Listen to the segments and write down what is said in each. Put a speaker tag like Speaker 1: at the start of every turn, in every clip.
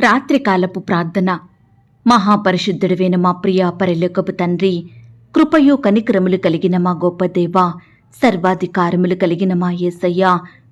Speaker 1: రాత్రికాలపు ప్రార్థన. మహాపరిశుద్ధుడివైన మా ప్రియ పరిలోకపు తండ్రి కృపయు కనిక్రములు కలిగిన మా గొప్ప దేవ సర్వాధికారములు కలిగిన మా యేసయ్య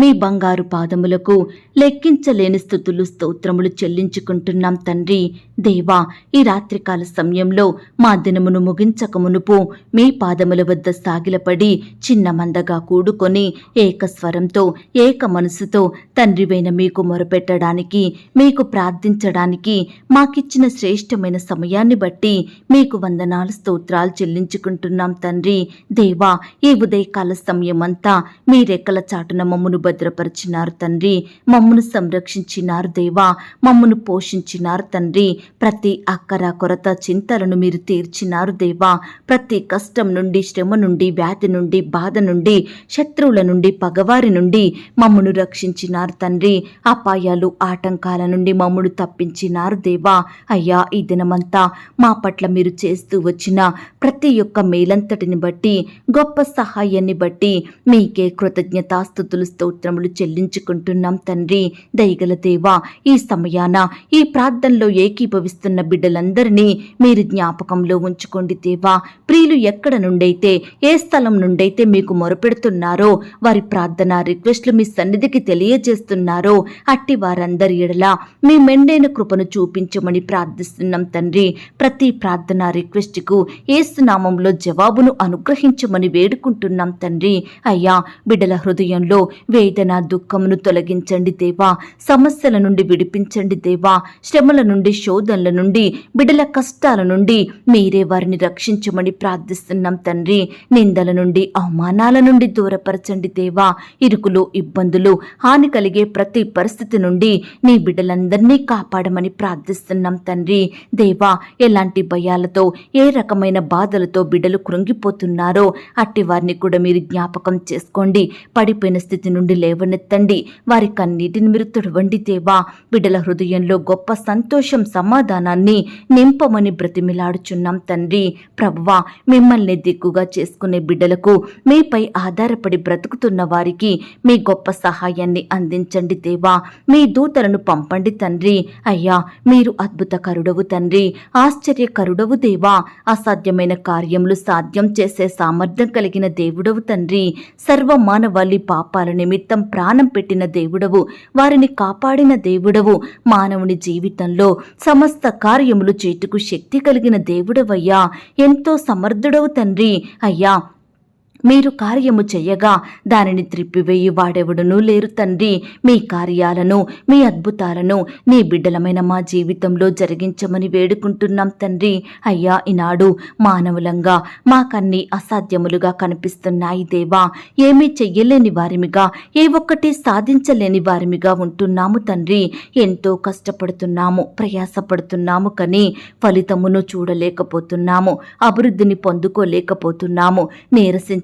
Speaker 1: మీ బంగారు పాదములకు లెక్కించలేని స్థుతులు స్తోత్రములు చెల్లించుకుంటున్నాం తండ్రి. దేవా ఈ రాత్రికాల సమయంలో మా దినమును ముగించక మునుపు మీ పాదముల వద్ద సాగిలపడి చిన్న మందగా కూడుకొని ఏకస్వరంతో ఏక మనసుతో తండ్రివైన మీకు మొరపెట్టడానికి మీకు ప్రార్థించడానికి మాకిచ్చిన శ్రేష్టమైన సమయాన్ని బట్టి మీకు వందనాలు స్తోత్రాలు చెల్లించుకుంటున్నాం తండ్రి. దేవా ఈ ఉదయకాల సమయమంతా మీ రెక్కల చాటున మమ్మను భద్రపరిచినారు తండ్రి. మమ్మను సంరక్షించినారు దేవా. మమ్మను పోషించినారు తండ్రి. ప్రతి అక్కర కొరత చింతలను మీరు తీర్చినారు దేవా. ప్రతి కష్టం నుండి శ్రమ నుండి వ్యాధి నుండి బాధ నుండి శత్రువుల నుండి పగవారి నుండి మమ్మను రక్షించినారు తండ్రి. అపాయాలు ఆటంకాల నుండి మమ్మను తప్పించినారు దేవా. అయ్యా ఈ దినమంతా మా పట్ల మీరు చేస్తూ వచ్చిన ప్రతి ఒక్క మేలంతటిని బట్టి గొప్ప సహాయాన్ని బట్టి మీకే కృతజ్ఞతాస్థుతులు స్తోత్రములు చెల్లించుకుంటున్నాం తండ్రి. దయగల దేవా ఈ సమయాన ఈ ప్రార్థనలో ఏకీభవిస్తున్న బిడ్డలందరినీ మీరు జ్ఞాపకంలో ఉంచుకోండి దేవా. ప్రియులు ఎక్కడ నుండైతే ఏ స్థలం నుండైతే మీకు మొరపెడుతున్నారో వారి ప్రార్థన రిక్వెస్ట్లు మీ సన్నిధికి తెలియజేస్తున్నారో అట్టి వారందరి ఎడలా మీ మెండైన కృపను చూపించమని ప్రార్థిస్తున్నాం తండ్రి. ప్రతి ప్రార్థన రిక్వెస్ట్కు ఏసునామంలో జవాబును అనుగ్రహించమని వేడుకుంటున్నాం తండ్రి. అయ్యా బిడ్డల హృదయంలో వేదన దుఃఖమును తొలగించండి దేవా. సమస్యల నుండి విడిపించండి దేవా. శ్రమల నుండి శోధనల నుండి బిడల కష్టాల నుండి మీరే వారిని రక్షించమని ప్రార్థిస్తున్నాం తండ్రి. నిందల నుండి అవమానాల నుండి దూరపరచండి దేవా. ఇరుకులు ఇబ్బందులు హాని కలిగే ప్రతి పరిస్థితి నుండి నీ బిడ్డలందరినీ కాపాడమని ప్రార్థిస్తున్నాం తండ్రి. దేవా ఎలాంటి భయాలతో ఏ రకమైన బాధలతో బిడ్డలు కృంగిపోతున్నారో అట్టి వారిని కూడా మీరు జ్ఞాపకం చేసుకోండి. పడిపోయిన స్థితి నుండి లేవనెత్తండి. వారి కన్నీటిని మీరు తుడవండి దేవా. బిడ్డల హృదయంలో గొప్ప సంతోషం సమాధానాన్ని నింపమని బ్రతిమిలాడుచున్నాం తండ్రి. ప్రభువా మిమ్మల్ని దిక్కుగా చేసుకునే బిడ్డలకు మీపై ఆధారపడి బ్రతుకుతున్న వారికి మీ గొప్ప సహాయాన్ని అందించండి దేవా. మీ దూతలను పంపండి తండ్రి. అయ్యా మీరు అద్భుత కరుడవు తండ్రి. ఆశ్చర్య కరుడవు దేవా. అసాధ్యమైన కార్యములు సాధ్యం చేసే సామర్థ్యం కలిగిన దేవుడవు తండ్రి. సర్వ మానవాళి పాపాల నిమిత్తం ప్రాణం పెట్టిన దేవుడవు వారిని కాపాడిన దేవుడవు మానవుని జీవితంలో సమస్త కార్యములు చేటుకు శక్తి కలిగిన దేవుడవయ్యా. ఎంతో సమర్థుడవు తండ్రి. అయ్యా మీరు కార్యము చెయ్యగా దానిని త్రిప్పివేయి వాడెవడునూ లేరు తండ్రి. మీ కార్యాలను మీ అద్భుతాలను నీ బిడ్డలమైన మా జీవితంలో జరిగించమని వేడుకుంటున్నాం తండ్రి. అయ్యా ఈనాడు మానవులంగా మాకన్నీ అసాధ్యములుగా కనిపిస్తున్నాయి దేవా. ఏమీ చెయ్యలేని వారిమిగా ఏ ఒక్కటి సాధించలేని వారిమిగా ఉంటున్నాము తండ్రి. ఎంతో కష్టపడుతున్నాము ప్రయాసపడుతున్నాము కానీ ఫలితమును చూడలేకపోతున్నాము అభివృద్ధిని పొందుకోలేకపోతున్నాము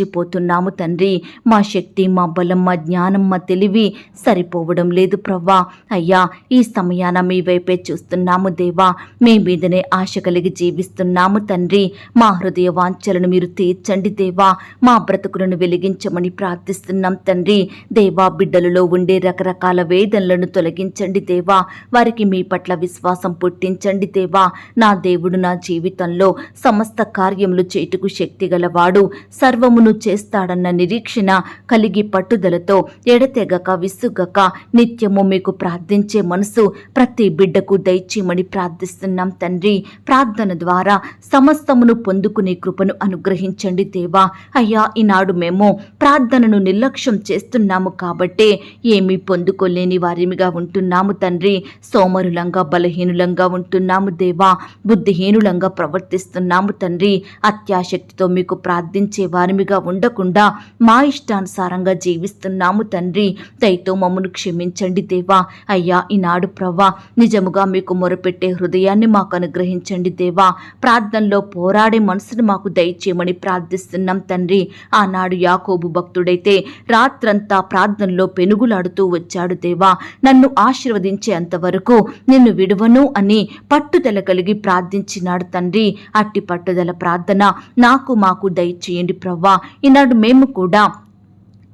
Speaker 1: మర్చిపోతున్నాము తండ్రి. మా శక్తి మా బలం మా జ్ఞానం మా తెలివి సరిపోవడం లేదు ప్రవ్వా. అయ్యా ఈ సమయాన మీ వైపే చూస్తున్నాము దేవా. మీ మీదనే ఆశ కలిగి జీవిస్తున్నాము తండ్రి. మా హృదయ వాంఛలను మీరు తీర్చండి దేవా. మా బ్రతుకులను వెలిగించమని ప్రార్థిస్తున్నాం తండ్రి. దేవా బిడ్డలలో ఉండే రకరకాల వేదనలను తొలగించండి దేవా. వారికి మీ పట్ల విశ్వాసం పుట్టించండి దేవా. నా దేవుడు నా జీవితంలో సమస్త కార్యములు చేటుకు శక్తి గలవాడు. సర్వమును చేస్తాడన్న నిరీక్షణ కలిగి పట్టుదలతో ఎడతెగక విసుగక నిత్యము మీకు ప్రార్థించే మనసు ప్రతి బిడ్డకు దయచేయమని ప్రార్థిస్తున్నాం తండ్రి. ప్రార్థన ద్వారా సమస్తమును పొందుకునే కృపను అనుగ్రహించండి దేవా. అయ్యా ఈనాడు మేము ప్రార్థనను నిర్లక్ష్యం చేస్తున్నాము కాబట్టే ఏమీ పొందుకోలేని వారిమిగా ఉంటున్నాము తండ్రి. సోమరులంగా బలహీనులంగా ఉంటున్నాము దేవా. బుద్ధిహీనులంగా ప్రవర్తిస్తున్నాము తండ్రి. అత్యాశక్తితో మీకు ప్రార్థించే వారిమిగా ఉండకుండా మా ఇష్టానుసారంగా జీవిస్తున్నాము తండ్రి. దయతో మమ్మను క్షమించండి దేవా. అయ్యా ఈనాడు ప్రవ్వా నిజముగా మీకు మొరపెట్టే హృదయాన్ని మాకు అనుగ్రహించండి దేవా. ప్రార్థనలో పోరాడే మనసును మాకు దయచేయమని ప్రార్థిస్తున్నాం తండ్రి. ఆనాడు యాకోబు భక్తుడైతే రాత్రంతా ప్రార్థనలో పెనుగులాడుతూ వచ్చాడు దేవా. నన్ను ఆశీర్వదించే అంతవరకు నిన్ను విడువను అని పట్టుదల కలిగి ప్రార్థించినాడు తండ్రి. అట్టి పట్టుదల ప్రార్థన నాకు మాకు దయచేయండి ప్రవ్వా. ఈనాడు మేము కూడా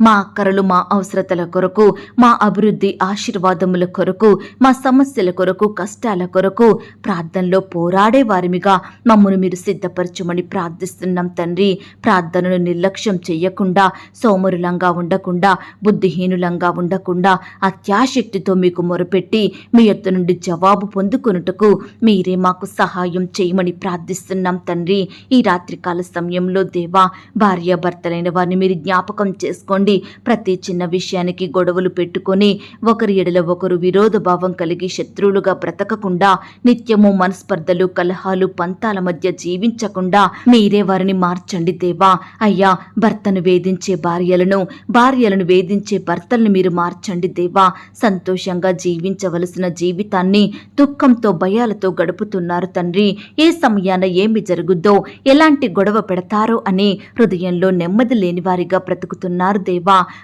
Speaker 1: మా అక్కరలు మా అవసరతల కొరకు మా అభివృద్ధి ఆశీర్వాదముల కొరకు మా సమస్యల కొరకు కష్టాల కొరకు ప్రార్థనలో పోరాడే వారిమిగా మమ్మను మీరు సిద్ధపరచమని ప్రార్థిస్తున్నాం తండ్రి. ప్రార్థనను నిర్లక్ష్యం చెయ్యకుండా సోమరులంగా ఉండకుండా బుద్ధిహీనులంగా ఉండకుండా అత్యాశక్తితో మీకు మొరపెట్టి మీ ఎత్తు నుండి జవాబు పొందుకొనుటకు మీరే మాకు సహాయం చేయమని ప్రార్థిస్తున్నాం తండ్రి. ఈ రాత్రికాల సమయంలో దేవా భార్యాభర్తలైన వారిని మీరు జ్ఞాపకం చేసుకోండి. ప్రతి చిన్న విషయానికి గొడవలు పెట్టుకొని ఒకరి ఎడల ఒకరు విరోధ భావం కలిగి శత్రువులుగా బ్రతకకుండా నిత్యము మనస్పర్ధలు కలహాలు పంతాల మధ్య జీవించకుండా మీరే వారిని మార్చండి దేవా. అయ్యా భర్తను వేధించే భార్యలను భార్యలను వేధించే భర్తలను మీరు మార్చండి దేవా. సంతోషంగా జీవించవలసిన జీవితాన్ని దుఃఖంతో భయాలతో గడుపుతున్నారు తండ్రి. ఏ సమయాన ఏమి జరుగుద్దో ఎలాంటి గొడవ పెడతారో అని హృదయంలో నెమ్మది లేని వారిగా బ్రతుకుతున్నారు దేవా.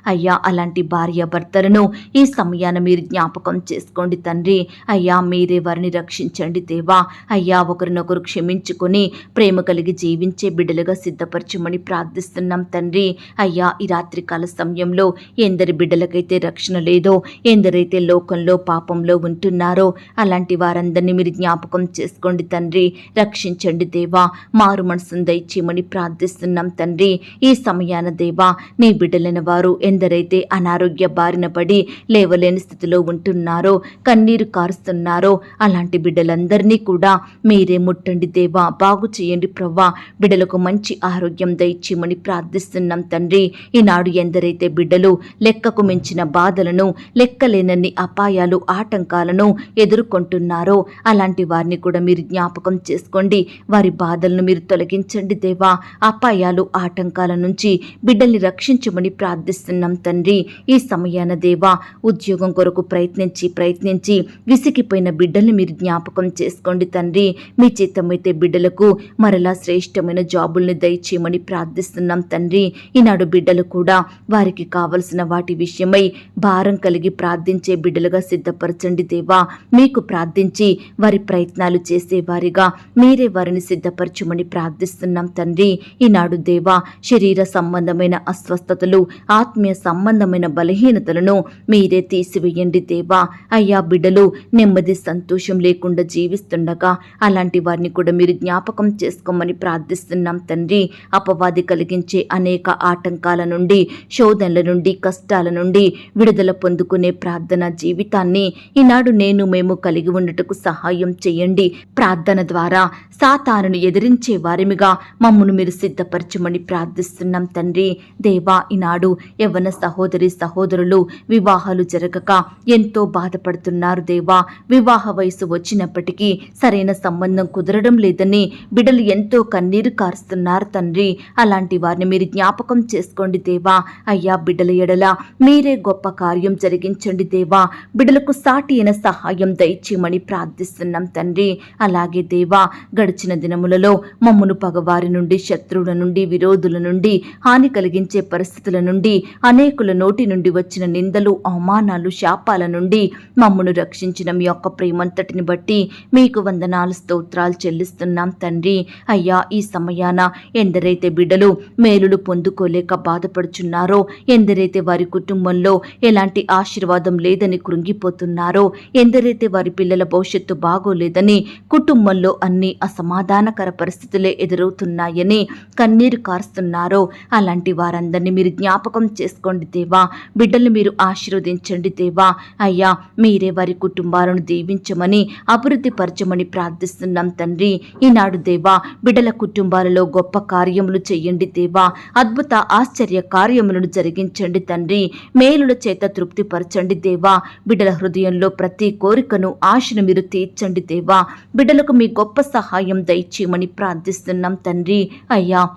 Speaker 1: అయ్యా అలాంటి భార్య భర్తలను ఈ సమయాన మీరు జ్ఞాపకం చేసుకోండి తండ్రి. అయ్యా మీరే వారిని రక్షించండి దేవా. అయ్యా ఒకరినొకరు క్షమించుకొని ప్రేమ కలిగి జీవించే బిడ్డలుగా సిద్ధపరచమని ప్రార్థిస్తున్నాం తండ్రి. అయ్యా ఈ రాత్రికాల సమయంలో ఎందరి బిడ్డలకైతే రక్షణ లేదో ఎందరైతే లోకంలో పాపంలో ఉంటున్నారో అలాంటి వారందరినీ మీరు జ్ఞాపకం చేసుకోండి తండ్రి. రక్షించండి దేవా మారు మనసును దయచేయమని ప్రార్థిస్తున్నాం తండ్రి. ఈ సమయాన దేవా నీ బిడ్డలైన వారు ఎందరైతే అనారోగ్య బారిన పడి లేవలేని స్థితిలో ఉంటున్నారో కన్నీరు కారుస్తున్నారో అలాంటి బిడ్డలందరినీ కూడా మీరే ముట్టండి దేవా. బాగు చేయండి ప్రవ్వా. బిడ్డలకు మంచి ఆరోగ్యం దయచేయమని ప్రార్థిస్తున్నాం తండ్రి. ఈనాడు ఎందరైతే బిడ్డలు లెక్కకు మించిన బాధలను లెక్కలేనన్ని అపాయాలు ఆటంకాలను ఎదుర్కొంటున్నారో అలాంటి వారిని కూడా మీరు జ్ఞాపకం చేసుకోండి. వారి బాధలను మీరు తొలగించండి దేవా. అపాయాలు ఆటంకాల నుంచి బిడ్డల్ని రక్షించమని ప్రార్థిస్తున్నాం తండ్రి. ఈ సమయాన దేవా ఉద్యోగం కొరకు ప్రయత్నించి ప్రయత్నించి విసిగిపోయిన బిడ్డల్ని మీరు జ్ఞాపకం చేసుకోండి తండ్రి. మీ చిత్తమైతే బిడ్డలకు మరలా శ్రేష్టమైన జాబుల్ని దయచేయమని ప్రార్థిస్తున్నాం తండ్రి. ఈనాడు బిడ్డలు కూడా వారికి కావలసిన వాటి విషయమై భారం కలిగి ప్రార్థించే బిడ్డలుగా సిద్ధపరచండి దేవా. మీకు ప్రార్థించి వారి ప్రయత్నాలు చేసేవారిగా మీరే వారిని సిద్ధపరచమని ప్రార్థిస్తున్నాం తండ్రి. ఈనాడు దేవా శరీర సంబంధమైన అస్వస్థతలు ఆత్మీయ సంబంధమైన బలహీనతలను మీరే తీసివేయండి దేవా. అయ్యా బిడ్డలు నెమ్మది సంతోషం లేకుండా జీవిస్తుండగా అలాంటి వారిని కూడా మీరు జ్ఞాపకం చేసుకోమని ప్రార్థిస్తున్నాం తండ్రి. అపవాది కలిగించే అనేక ఆటంకాల నుండి శోధనల నుండి కష్టాల నుండి విడుదల పొందుకునే ప్రార్థన జీవితాన్ని ఈనాడు నేను మేము కలిగి ఉండటకు సహాయం చేయండి. ప్రార్థన ద్వారా సాతానును ఎదిరించే వారిమిగా మమ్మను మీరు సిద్ధపరచమని ప్రార్థిస్తున్నాం తండ్రి. దేవా ఈనాడు యవ్వన సహోదరి సహోదరులు వివాహాలు జరగక ఎంతో బాధపడుతున్నారు దేవా. వివాహ వయసు వచ్చినప్పటికీ సరైన సంబంధం కుదరడం లేదని బిడ్డలు ఎంతో కన్నీరు కారుస్తున్నారు తండ్రి. అలాంటి వారిని మీరు జ్ఞాపకం చేసుకోండి దేవా. అయ్యా బిడ్డల ఎడల మీరే గొప్ప కార్యం జరిగించండి దేవా. బిడ్డలకు సాటి అయిన సహాయం దయచేయమని ప్రార్థిస్తున్నాం తండ్రి. అలాగే దేవా గడిచిన దినములలో మమ్మును పగవారి నుండి శత్రువుల నుండి విరోధుల నుండి హాని కలిగించే పరిస్థితుల నుండి అనేకుల నోటి నుండి వచ్చిన నిందలు అవమానాలు శాపాల నుండి మమ్మను రక్షించిన మీ యొక్క ప్రేమంతటిని బట్టి మీకు వందనాలు స్తోత్రాలు చెల్లిస్తున్నాం తండ్రి. అయ్యా ఈ సమయాన ఎందరైతే బిడ్డలు మేలులు పొందుకోలేక బాధపడుచున్నారో ఎందరైతే వారి కుటుంబంలో ఎలాంటి ఆశీర్వాదం లేదని కృంగిపోతున్నారో ఎందరైతే వారి పిల్లల భవిష్యత్తు బాగోలేదని కుటుంబంలో అన్ని అసమాధానకర పరిస్థితులే ఎదురవుతున్నాయని కన్నీరు కారుస్తున్నారో అలాంటి వారందరినీ మీరు జ్ఞాపకం చేసుకోండి దేవా. బిడ్డలు మీరు ఆశీర్వదించండి దేవా. అయ్యా మీరే వారి కుటుంబాలను దీవించమని అభివృద్ధి పరచమని ప్రార్థిస్తున్నాం తండ్రి. ఈనాడు దేవా బిడ్డల కుటుంబాలలో గొప్ప కార్యములు చెయ్యండి దేవా. అద్భుత ఆశ్చర్య కార్యములను జరిగించండి తండ్రి. మేలుల చేత తృప్తిపరచండి దేవా. బిడ్డల హృదయంలో ప్రతి కోరికను ఆశను మీరు తీర్చండి దేవా. బిడ్డలకు మీ గొప్ప సహాయం దయచేయమని ప్రార్థిస్తున్నాం తండ్రి. అయ్యా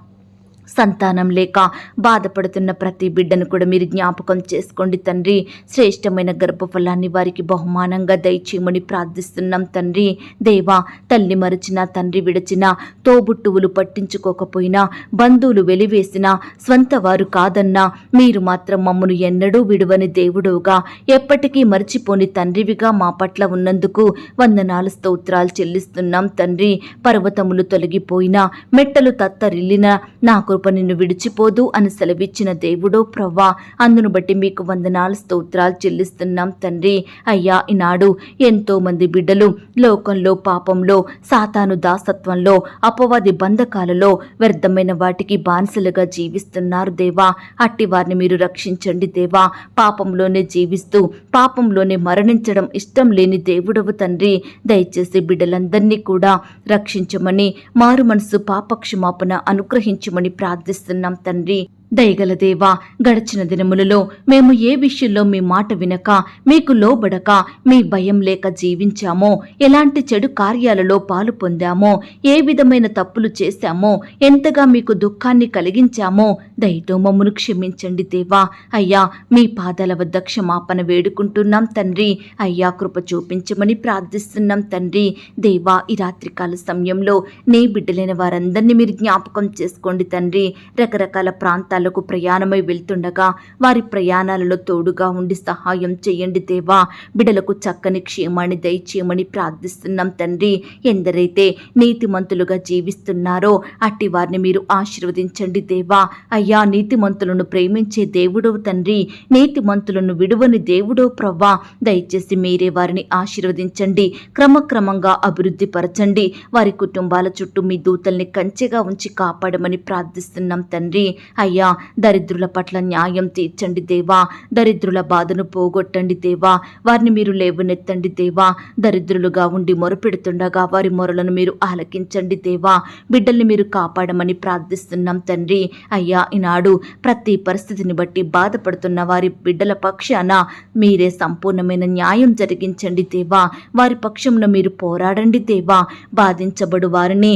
Speaker 1: సంతానం లేక బాధపడుతున్న ప్రతి బిడ్డను కూడా మీరు జ్ఞాపకం చేసుకోండి తండ్రి. శ్రేష్టమైన గర్భఫలాన్ని వారికి బహుమానంగా దయచేయమని ప్రార్థిస్తున్నాం తండ్రి. దేవా తల్లి మరచిన తండ్రి విడచిన తోబుట్టువులు పట్టించుకోకపోయినా బంధువులు వెలివేసినా స్వంత వారు కాదన్నా మీరు మాత్రం మమ్మను ఎన్నడూ విడువని దేవుడుగా ఎప్పటికీ మర్చిపోని తండ్రివిగా మా పట్ల ఉన్నందుకు వందనాలు స్తోత్రాలు చెల్లిస్తున్నాం తండ్రి. పర్వతములు తొలగిపోయినా మెట్టలు తత్తరిల్లిన నాకు కృప నిన్ను విడిచిపోదు అని సెలవిచ్చిన దేవుడో ప్రవ్వా. అందును బట్టి మీకు వందనాలు స్తోత్రాలు చెల్లిస్తున్నాం తండ్రి. అయ్యా ఈనాడు ఎంతో మంది బిడ్డలు లోకంలో పాపంలో సాతాను దాసత్వంలో అపవాది బంధకాలలో వ్యర్థమైన వాటికి బానిసలుగా జీవిస్తున్నారు దేవా. అట్టి వారిని మీరు రక్షించండి దేవా. పాపంలోనే జీవిస్తూ పాపంలోనే మరణించడం ఇష్టం లేని దేవుడవు తండ్రి. దయచేసి బిడ్డలందరినీ కూడా రక్షించమని మారు మనసు పాపక్షమాపణ అనుగ్రహించమని ప్రార్థిస్తున్నాం తండ్రి. దయగల దేవా గడచిన దినములలో మేము ఏ విషయంలో మీ మాట వినక మీకు లోబడక మీ భయం లేక జీవించామో ఎలాంటి చెడు కార్యాలలో పాలు పొందామో ఏ విధమైన తప్పులు చేశామో ఎంతగా మీకు దుఃఖాన్ని కలిగించామో దయతో మమ్మను క్షమించండి దేవా. అయ్యా మీ పాదాల వద్ద క్షమాపణ వేడుకుంటున్నాం తండ్రి. అయ్యా కృప చూపించమని ప్రార్థిస్తున్నాం తండ్రి. దేవా ఈ రాత్రికాల సమయంలో నీ బిడ్డలైన వారందరినీ మీరు జ్ఞాపకం చేసుకోండి తండ్రి. రకరకాల ప్రాంతాలకు ప్రయాణమై వెళ్తుండగా వారి ప్రయాణాలలో తోడుగా ఉండి సహాయం చేయండి దేవా. బిడలకు చక్కని క్షేమాన్ని దయచేయమని ప్రార్థిస్తున్నాం తండ్రి. ఎందరైతే నీతిమంతులుగా జీవిస్తున్నారో అట్టి వారిని మీరు ఆశీర్వదించండి దేవా. అయ్యా నీతిమంతులను ప్రేమించే దేవుడవు తండ్రి. నీతిమంతులను విడువని దేవుడో ప్రవ్వా. దయచేసి మీరే వారిని ఆశీర్వదించండి. క్రమక్రమంగా అభివృద్ధి పరచండి. వారి కుటుంబాల చుట్టూ మీ దూతల్ని కంచెగా ఉంచి కాపాడమని ప్రార్థిస్తున్నాం తండ్రి. అయ్యా దరిద్రుల పట్ల న్యాయం తీర్చండి దేవా. దరిద్రుల బాధను పోగొట్టండి దేవా. వారిని మీరు లేవనెత్తండి దేవా. దరిద్రులుగా ఉండి మొరపెడుతుండగా వారి మొరలను మీరు ఆలకించండి దేవా. బిడ్డల్ని మీరు కాపాడమని ప్రార్థిస్తున్నాం తండ్రి. అయ్యా ఈనాడు ప్రతి పరిస్థితిని బట్టి బాధపడుతున్న వారి బిడ్డల పక్షాన మీరే సంపూర్ణమైన న్యాయం జరిగించండి దేవా. వారి పక్షంలో మీరు పోరాడండి దేవా. బాధించబడు వారిని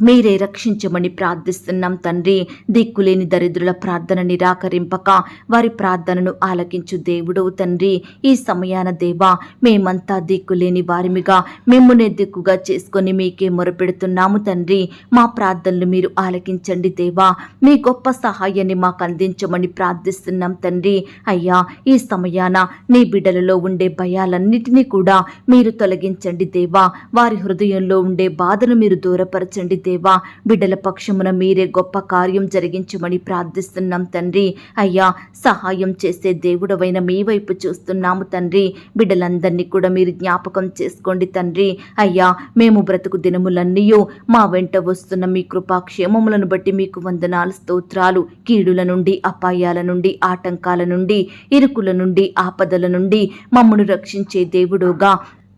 Speaker 1: మీరే రక్షించమని ప్రార్థిస్తున్నాం తండ్రి. దిక్కులేని దరిద్రుల ప్రార్థన నిరాకరింపక వారి ప్రార్థనను ఆలకించు దేవుడవు తండ్రి. ఈ సమయాన దేవా మేమంతా దిక్కులేని వారిమిగా మిమ్మునే దిక్కుగా చేసుకొని మీకే మొరపెడుతున్నాము తండ్రి. మా ప్రార్థనలు మీరు ఆలకించండి దేవా. మీ గొప్ప సహాయాన్ని మాకు అందించమని ప్రార్థిస్తున్నాం తండ్రి. అయ్యా ఈ సమయాన నీ బిడ్డలలో ఉండే భయాలన్నిటినీ కూడా మీరు తొలగించండి దేవా. వారి హృదయంలో ఉండే బాధను మీరు దూరపరచండి దేవా బిడ్డల పక్షమున మీరే గొప్ప కార్యం జరిగించమని ప్రార్థిస్తున్నాం తండ్రి. అయ్యా సహాయం చేసే దేవుడవైన మీ వైపు చూస్తున్నాము తండ్రి. బిడ్డలందరినీ కూడా మీరు జ్ఞాపకం చేసుకోండి తండ్రి. అయ్యా మేము బ్రతుకు దినములన్నీ మా వెంట వస్తున్న మీ కృపాక్షేమములను బట్టి మీకు వందనాలు స్తోత్రాలు కీడుల నుండి అపాయాల నుండి ఆటంకాల నుండి ఇరుకుల నుండి ఆపదల నుండి మమ్మను రక్షించే దేవుడుగా.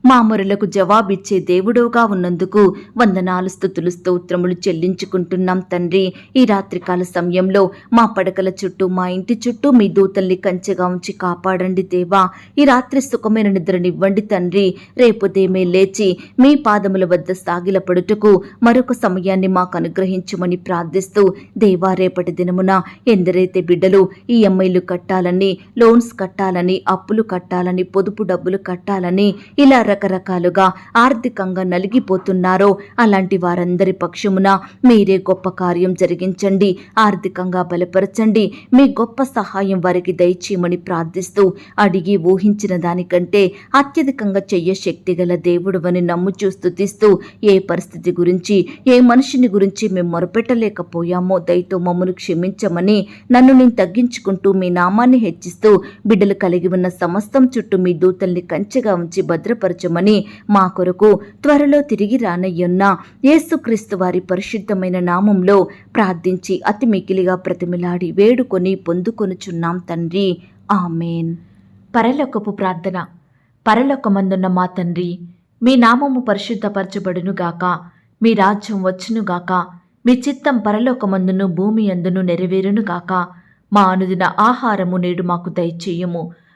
Speaker 1: మా మొరలకు జవాబిచ్చే దేవుడోగా ఉన్నందుకు వందనాలు స్థుతులు స్తోత్రములు చెల్లించుకుంటున్నాం తండ్రి. ఈ రాత్రికాల సమయంలో మా పడకల చుట్టూ మా ఇంటి చుట్టూ మీ దూతల్ని కంచెగా ఉంచి కాపాడండి దేవా. ఈ రాత్రి సుఖమైన నిద్రనివ్వండి తండ్రి. రేపుదేమే లేచి మీ పాదముల వద్ద సాగిలపడుటకు మరొక సమయాన్ని మాకు అనుగ్రహించమని ప్రార్థిస్తూ దేవా రేపటి దినమున ఎందరైతే బిడ్డలు ఈఎంఐలు కట్టాలని లోన్స్ కట్టాలని అప్పులు కట్టాలని పొదుపు డబ్బులు కట్టాలని ఇలా రకరకాలుగా ఆర్థికంగా నలిగిపోతున్నారో అలాంటి వారందరి పక్షమున మీరే గొప్ప కార్యం జరిగించండి ఆర్థికంగా బలపరచండి మీ గొప్ప సహాయం వారికి దయచేయమని ప్రార్థిస్తూ అడిగి ఊహించిన దానికంటే అత్యధికంగా చెయ్య శక్తి గల దేవుడువని నమ్ముచూ స్థుతిస్తూ ఏ పరిస్థితి గురించి ఏ మనిషిని గురించి మేము మొరపెట్టలేకపోయామో దయతో మమ్మను క్షమించమని నన్ను నేను తగ్గించుకుంటూ మీ నామాన్ని హెచ్చిస్తూ బిడ్డలు కలిగి ఉన్న సమస్తం చుట్టూ మీ దూతల్ని కంచెగా ఉంచి భద్రపరచమని మా కొరకు త్వరలో తిరిగి రానయ్యున్న యేసుక్రీస్తు వారి పరిశుద్ధమైన నామంలో ప్రార్థించి అతి మికిలిగా ప్రతిమిలాడి వేడుకొని పొందుకొనుచున్నాం తండ్రి. ఆమెన్. పరలోకపు ప్రార్థన. పరలోకమందున్న మా తండ్రి మీ నామము పరిశుద్ధపరచబడునుగాక మీ రాజ్యం వచ్చునుగాక మీ చిత్తం పరలోకమందును భూమి అందును నెరవేరునుగాక మా అనుదిన ఆహారము నేడు మాకు దయచేయము.